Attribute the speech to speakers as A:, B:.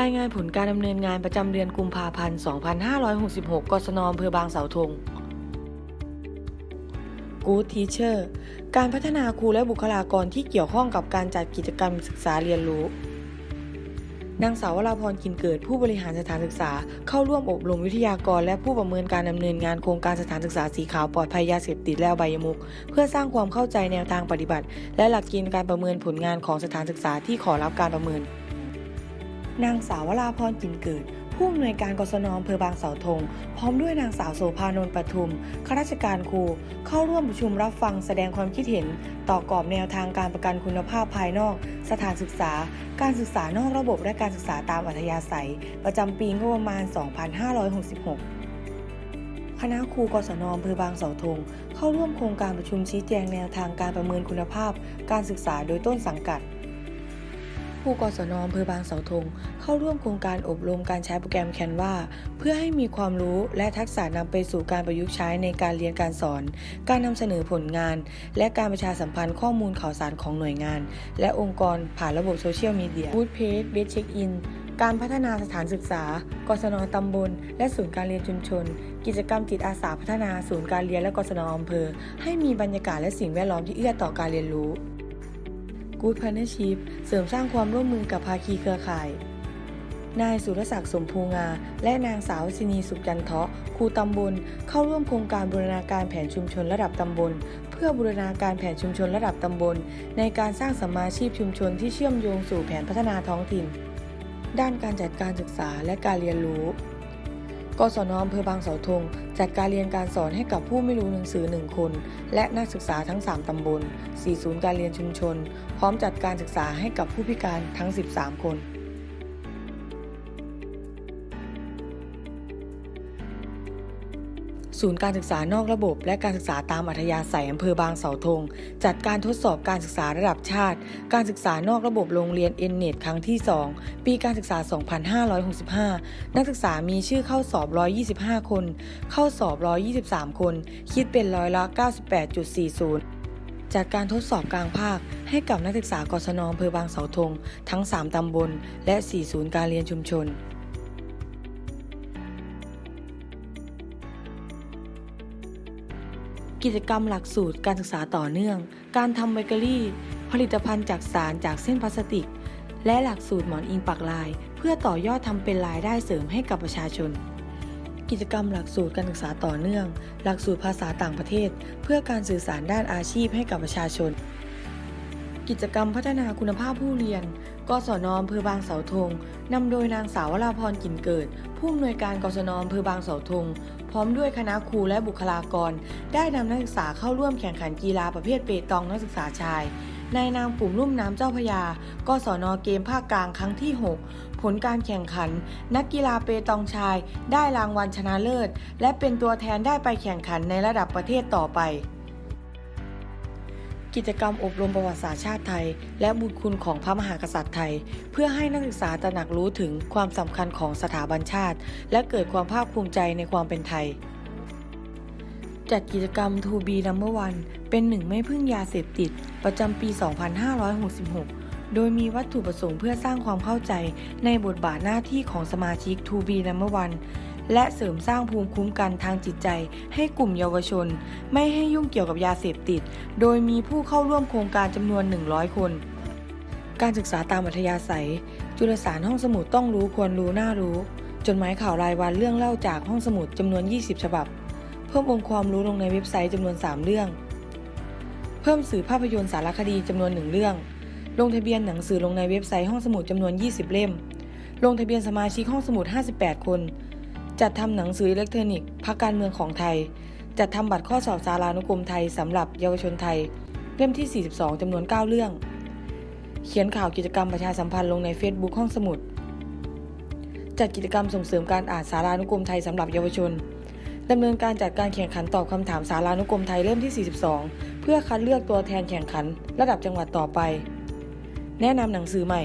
A: รายงานผลการดำเนินงานประจำเดือนกุมภาพันธ์ 2566กศนอำเภอบางเสาธง Good Teacher การพัฒนาครูและบุคลากรที่เกี่ยวข้องกับการจัดกิจกรรมศึกษาเรียนรู้ นางสาววราพรกินเกิดผู้บริหารสถานศึกษา เข้าร่วมอบรมวิทยากร และผู้ประเมินการดำเนินงานโครงการสถานศึกษาสีขาวปลอดภัยยาเสพติดและอบายมุขเพื่อสร้างความเข้าใจแนวทางปฏิบัติ และหลักเกณฑ์การประเมินผลงานของสถานศึกษาที่ขอรับการประเมิน นางสาววราพรกินเกิด ผู้อำนวยการกศนอำเภอบางเสาธง พร้อมด้วยนางสาวโสภานนท์ปทุมข้าราชการครู เข้าร่วมประชุมรับฟังแสดงความคิดเห็น ต่อกรอบแนวทางการประกันคุณภาพภายนอก สถานศึกษา การศึกษานอกระบบและการศึกษาตามอัธยาศัย ประจำปีงบประมาณ 2566คณะครูกศนอำเภอบางเสาธงเข้าร่วมโครงการประชุมชี้แจงแนวทางการประเมินคุณภาพ การศึกษาโดยต้นสังกัด ผู้กศนอำเภอบางเสาธงเข้าร่วมโครงการอบรมการใช้โปรแกรมแคนวาเพื่อให้มีความรู้และทักษะนำไปสู่การประยุกต์ใช้ในการเรียนการสอน การนำเสนอผลงาน และการประชาสัมพันธ์ข้อมูลข่าวสารของหน่วยงาน และองค์กรผ่านระบบโซเชียลมีเดียวูดเพจเบสเช็คอินการพัฒนาสถานศึกษา กศนตำบล และศูนย์การเรียนชุมชน กิจกรรมจิตอาสาพัฒนาศูนย์การเรียนและกศนอำเภอ ให้มีบรรยากาศและสิ่งแวดล้อมที่เอื้อต่อการเรียนรู้ Good Partnership เสริมสร้างความร่วมมือกับภาคีเครือข่าย นายสุรศักดิ์สมภูงา และนางสาวสินีสุจันเทาะครูตำบล เข้าร่วมโครงการบูรณาการแผนชุมชนระดับตำบล เพื่อบูรณาการแผนชุมชนระดับตำบล ในการสร้างสมมาชีพชุมชนที่เชื่อมโยงสู่แผนพัฒนาท้องถิ่น ด้านการจัดการศึกษาและการเรียนรู้ กศนอำเภอบางเสาธงจัดการเรียนการสอนให้กับผู้ไม่รู้หนังสือ 1 คน และนักศึกษาทั้ง 3 ตำบล4ศูนย์การเรียนชุมชน พร้อมจัดการศึกษาให้กับผู้พิการทั้ง 13 คน ศูนย์การศึกษานอกระบบ และการศึกษาตามอัธยาศัยอำเภอบางเสาธง จัดการทดสอบการศึกษาระดับชาติ การศึกษานอกระบบโรงเรียนเอ็นเน็ตครั้งที่ 2 ปีการศึกษา 2565 นักศึกษามีชื่อเข้าสอบ 125 คน เข้าสอบ 123 คน คิดเป็นร้อยละ 98.40จากการทดสอบกลางภาคให้กับนักศึกษากศนอำเภอบางเสาธง ทั้ง 3 ตำบล และ 4 ศูนย์การเรียนชุมชน กิจกรรมหลักสูตรการศึกษาต่อเนื่อง การทำเบเกอรี่ ผลิตภัณฑ์จากสารจากเส้นพลาสติก และหลักสูตรหมอนอิงปักลาย เพื่อต่อยอดทำเป็นรายได้เสริมให้กับประชาชน กิจกรรมหลักสูตรการศึกษาต่อเนื่อง หลักสูตรภาษาต่างประเทศ เพื่อการสื่อสารด้านอาชีพให้กับประชาชน กิจกรรมพัฒนาคุณภาพผู้เรียน กศนอำเภอบางเสาธงนำโดยนางสาววราพรกินเกิด ผู้อำนวยการกศนอำเภอบางเสาธง พร้อมด้วยคณะครูและบุคลากร ได้นำนักศึกษาเข้าร่วมแข่งขันกีฬาประเภทเปตองนักศึกษาชายในนามกลุ่มลุ่มน้ำเจ้าพยากศนเกมภาคกลางครั้งที่ 6 ผลการแข่งขัน นักกีฬาเปตองชาย ได้รางวัลชนะเลิศ และเป็นตัวแทนได้ไปแข่งขันในระดับประเทศต่อไป กิจกรรมอบรมประวัติศาสตร์ชาติไทย และบุญคุณของพระมหากษัตริย์ไทย เพื่อให้นักศึกษาตระหนักรู้ถึงความสำคัญของสถาบันชาติ และเกิดความภาคภูมิใจในความเป็นไทย จัดกิจกรรม To Be Number One เป็นหนึ่งไม่พึ่งยาเสพติด ประจำปี 2566โดยมีวัตถุประสงค์เพื่อสร้างความเข้าใจในบทบาทหน้าที่ของสมาชิก To Be Number One และเสริมสร้างภูมิคุ้มกันทางจิตใจ ให้กลุ่มเยาวชน ไม่ให้ยุ่งเกี่ยวกับยาเสพติด โดยมีผู้เข้าร่วมโครงการจำนวน 100 คน การศึกษาตามอัธยาศัย จุลสารห้องสมุดต้องรู้ควรรู้น่ารู้ จดหมายข่าวรายวันเรื่องเล่าจากห้องสมุดจำนวน 20 ฉบับ เพิ่มองค์ความรู้ลงในเว็บไซต์จำนวน 3 เรื่อง เพิ่มสื่อภาพยนตร์สารคดีจำนวน1เรื่อง ลงทะเบียนหนังสือลงในเว็บไซต์ห้องสมุดจำนวน 20 เล่มลงทะเบียนสมาชิกห้องสมุด 58 คน จัดทำหนังสืออิเล็กทรอนิกส์พักการเมืองของไทย จัดทำบัตรข้อสอบสารานุกรมไทยสำหรับเยาวชนไทย เล่มที่ 42จำนวน 9 เรื่อง เขียนข่าวกิจกรรมประชาสัมพันธ์ลงใน Facebook ห้องสมุด จัดกิจกรรมส่งเสริมการอ่านสารานุกรมไทยสำหรับเยาวชนดำเนินการจัดการแข่งขันตอบคำถามสารานุกรมไทยเล่มที่ 42 เพื่อคัดเลือกตัวแทนแข่งขัน ระดับจังหวัดต่อไป แนะนำหนังสือใหม่